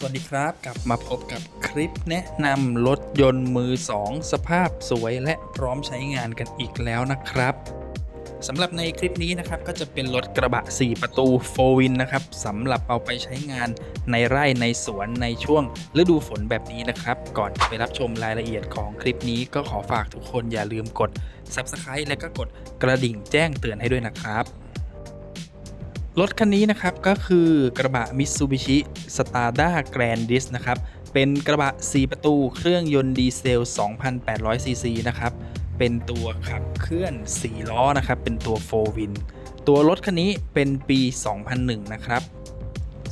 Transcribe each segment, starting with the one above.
สวัสดีครับกลับมาพบกับคลิปแนะนำรถยนต์มือ 2 สภาพสวยและพร้อมใช้งานกันอีกแล้วนะครับสำหรับในคลิปนี้นะครับก็จะเป็นรถกระบะ 4 ประตูโฟวินนะครับสำหรับเอาไปใช้งานในไร่ในสวนในช่วงฤดูฝนแบบนี้นะครับ ก่อนไปรับชมรายละเอียดของคลิปนี้ก็ขอฝากทุกคนอย่าลืมกด Subscribe และก็กดกระดิ่งแจ้งเตือนให้ด้วยนะครับ รถคันนี้นะครับก็คือกระบะ Mitsubishi Stada Grandis นะครับ เป็นกระบะ 4 ประตูเครื่องยนต์ดีเซล 2,800 ซีซีนะครับ เป็นตัวขับเคลื่อน 4 ล้อนะครับ เป็นตัว4 win ตัวรถคันนี้เป็นปี 2001 นะครับ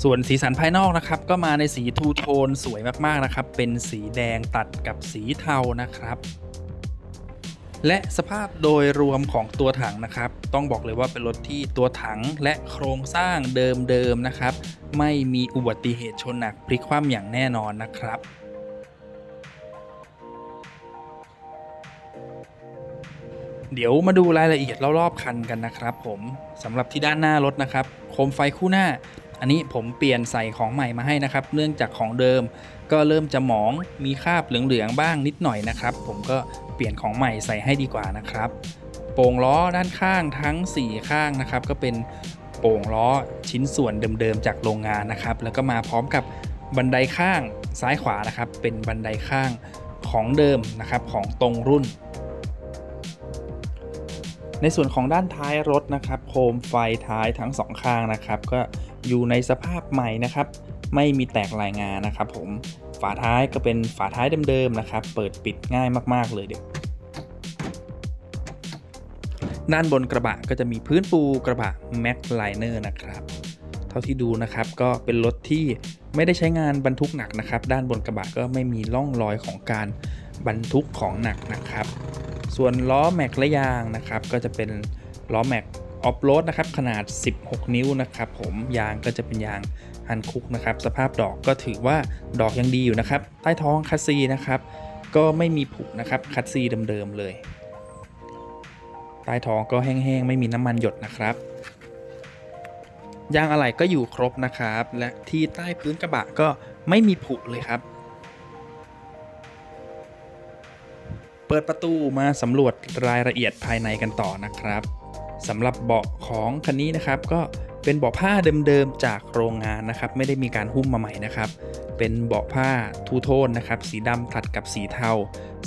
ส่วนสีสันภายนอกนะครับ ก็มาในสีทูโทนสวยมากๆนะครับ เป็นสีแดงตัดกับสีเทานะครับ และสภาพโดยรวมของตัวถังนะครับ ต้องบอกเลยว่าเป็นรถที่ตัวถังและโครงสร้างเดิมๆนะครับ ไม่มีอุบัติเหตุชนหนักพลิกคว่ำอย่างแน่นอนนะครับเดี๋ยวมาดูรายละเอียดรอบๆคันกันนะครับ ผมสำหรับที่ด้านหน้ารถนะครับ โคมไฟคู่หน้า อันนี้ผมเปลี่ยนใส่ของใหม่มาให้นะครับ เนื่องจากของเดิม ก็เริ่มจะหมองมีคราบเหลืองๆบ้างนิดหน่อยนะครับ ผมก็ เปลี่ยนของใหม่ใส่ให้ดีกว่านะครับ โป่งล้อด้านข้างทั้ง 4 ข้างนะครับ ก็เป็นโป่งล้อชิ้นส่วนเดิมๆจากโรงงานนะครับ แล้วก็มาพร้อมกับบันไดข้างซ้ายขวานะครับ เป็นบันไดข้างของเดิมนะครับของตรงรุ่น ในส่วนของด้านท้ายรถนะครับ โคมไฟท้ายทั้งสองข้างนะครับ ก็อยู่ในสภาพใหม่นะครับ ไม่มีแตกลายงานนะครับ ผมฝาท้ายก็เป็นฝาท้ายเดิมๆนะครับ เปิดปิดง่ายมากๆเลยเดี๋ยว ด้านบนกระบะก็จะมีพื้นปูกระบะ Max Liner นะครับ เท่าที่ดูนะครับก็เป็นรถที่ไม่ได้ใช้งานบรรทุกหนักนะครับ ด้านบนกระบะก็ไม่มีร่องรอยของการบรรทุกของหนักนะครับ ส่วนล้อแม็กและยางนะครับ ก็จะเป็นล้อแม็กออฟโรดนะครับขนาด 16 นิ้วนะครับผมยางก็จะเป็นยางฮันคุกนะครับสภาพดอกก็ถือว่าดอกยังดีอยู่นะครับ ใต้ท้องคัสซีนะครับ ก็ไม่มีผุนะครับคัสซีเดิมๆเลย ใต้ท้องก็แห้งๆ ไม่มีน้ำมันหยดนะครับ ยางอะไหล่ก็อยู่ครบนะครับ และที่ใต้พื้นกระบะก็ไม่มีผุเลยครับ เปิดประตูมาสำรวจรายละเอียดภายในกันต่อนะครับสำหรับเบาะของคันนี้นะครับก็เป็นเบาะผ้าเดิมๆจากโรงงานนะครับ ไม่ได้มีการหุ้มมาใหม่นะครับ เป็นเบาะผ้าทูโทนนะครับ สีดำตัดกับสีเทา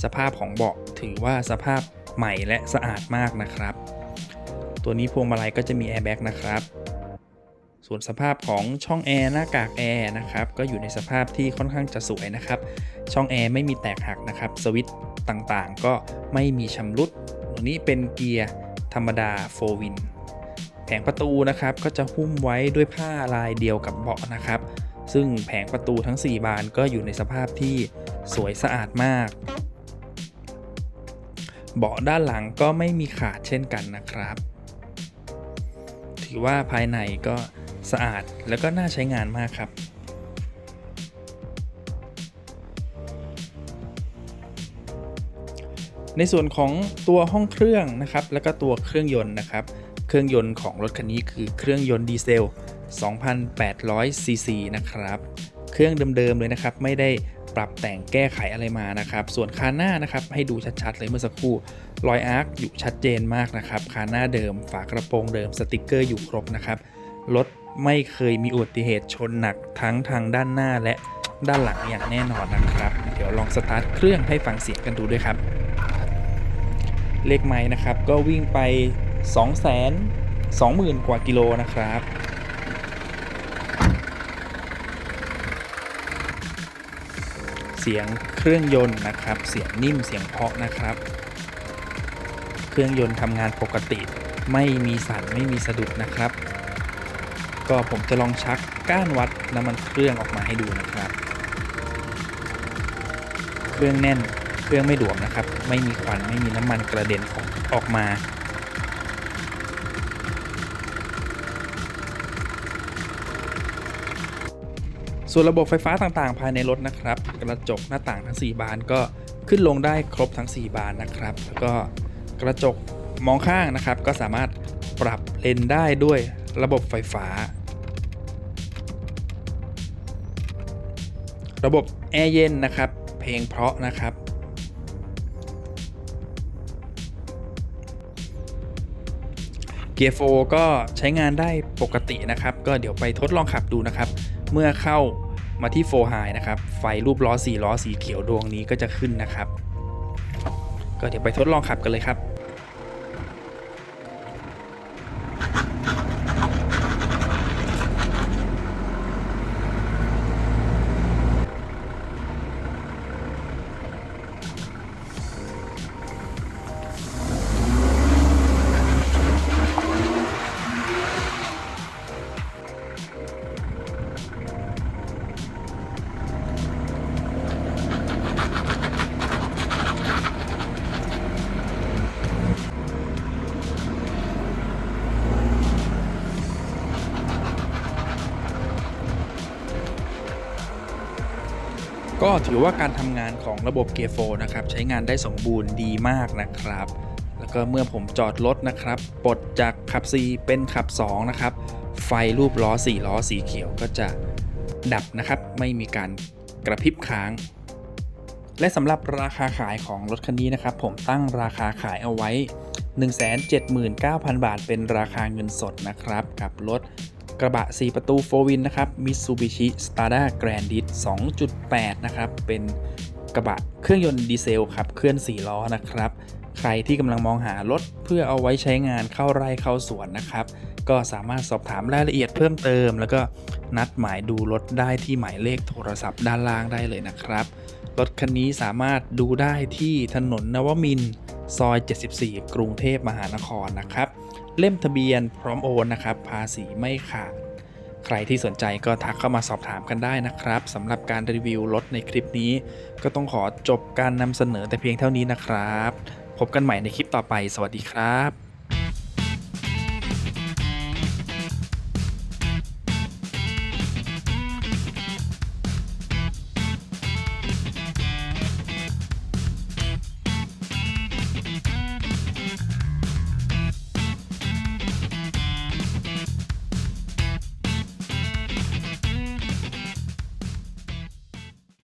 สภาพของเบาะถือว่าสภาพ ใหม่และสะอาดมากนะครับ ตัวนี้พวงมาลัยก็จะมีแอร์แบ็กนะครับ ส่วนสภาพของช่องแอร์หน้ากากแอร์นะครับก็อยู่ในสภาพที่ค่อนข้างจะสวยนะครับ ช่องแอร์ไม่มีแตกหักนะครับสวิตต่างๆ ก็ไม่มีชำรุด ตัวนี้เป็นเกียร์ธรรมดา4วินแผงประตูนะครับก็จะหุ้มไว้ด้วยผ้าลายเดียวกับเบาะนะครับ ซึ่งแผงประตูทั้ง 4 บานก็อยู่ในสภาพที่สวยสะอาดมาก เบาะด้านหลังก็ไม่มีขาดเช่นกันนะครับ ถือว่าภายในก็สะอาดแล้วก็น่าใช้งานมากครับในส่วนของตัวห้องเครื่องนะครับ แล้วก็ตัวเครื่องยนต์นะครับ เครื่องยนต์ของรถคันนี้คือเครื่องยนต์ดีเซล 2,800ซีซีนะครับ เครื่องเดิมๆเลยนะครับ ไม่ได้ ปรับแต่งแก้ไขอะไรมานะครับ ส่วนคานหน้านะครับให้ดูชัดๆเลยเมื่อสักครู่รอยอาร์คอยู่ชัดเจนมากนะครับคานหน้าเดิม ฝากระโปรงเดิมสติกเกอร์อยู่ครบนะครับรถไม่เคยมีอุบัติเหตุชนหนักทั้งทางด้านหน้าและด้านหลังอย่างแน่นอนนะครับ เดี๋ยวลองสตาร์ทเครื่องให้ฟังเสียงกันดูด้วยครับ เลขไม้นะครับก็วิ่งไป2 2 0 0 0 0 กว่ากิโลนะครับ เสียงเครื่องยนต์นะครับ เสียงนิ่มเสียงเพาะนะครับ เครื่องยนต์ทำงานปกติไม่มีสั่นไม่มีสะดุดนะครับ ก็ผมจะลองชักก้านวัดน้ำมันเครื่องออกมาให้ดูนะครับ เครื่องแน่นเครื่องไม่ดวมนะครับ ไม่มีควันไม่มีน้ำมันกระเด็นออกมา ส่วนระบบไฟฟ้าต่างๆ ภายในรถนะครับ กระจกหน้าต่างทั้ง 4 บานก็ขึ้นลงได้ครบทั้ง 4 บานนะครับ แล้วก็กระจกมองข้างนะครับ ก็สามารถปรับเลนได้ด้วยระบบไฟฟ้า ระบบแอร์เย็นนะครับ เพลงเพราะนะครับ เกียร์โฟก็ใช้งานได้ปกตินะครับ ก็เดี๋ยวไปทดลองขับดูนะครับ เมื่อเข้ามาที่โฟไฮนะครับ ไฟรูปล้อ4ล้อสีเขียวดวงนี้ก็จะขึ้นนะครับ ก็เดี๋ยวไปทดลองขับกันเลยครับ ก็ถือว่าการทำงานของระบบเกียร์โฟนะครับ ใช้งานได้สมบูรณ์ดีมากนะครับ แล้วก็เมื่อผมจอดรถนะครับปลดจากขับ C เป็นขับ 2 นะครับ ไฟรูปล้อ 4 ล้อสีเขียวก็จะดับนะครับ ไม่มีการกระพริบค้าง และสำหรับราคาขายของรถคันนี้นะครับ ผมตั้งราคาขายเอาไว้ 179,000 บาท เป็นราคาเงินสดนะครับกับรถ กระบะ 4 ประตู4วินนะครับ Mitsubishi Stada Grandis 2.8 นะครับ เป็นกระบะเครื่องยนต์ดีเซลขับเคลื่อน 4 ล้อนะครับ ใครที่กำลังมองหารถเพื่อเอาไว้ใช้งานเข้าไร่เข้าสวนนะครับ ก็สามารถสอบถามรายละเอียดเพิ่มเติม แล้วก็นัดหมายดูรถได้ที่หมายเลขโทรศัพท์ด้านล่างได้เลยนะครับ รถคันนี้สามารถดูได้ที่ถนนนวมินทร์ซอย 74 กรุงเทพมหานครนะครับ เล่มทะเบียนพร้อมโอนนะครับ ภาษีไม่ขาด ใครที่สนใจก็ทักเข้ามาสอบถามกันได้นะครับสำหรับการรีวิวรถในคลิปนี้ ก็ต้องขอจบการนำเสนอแต่เพียงเท่านี้นะครับ พบกันใหม่ในคลิปต่อไป สวัสดีครับ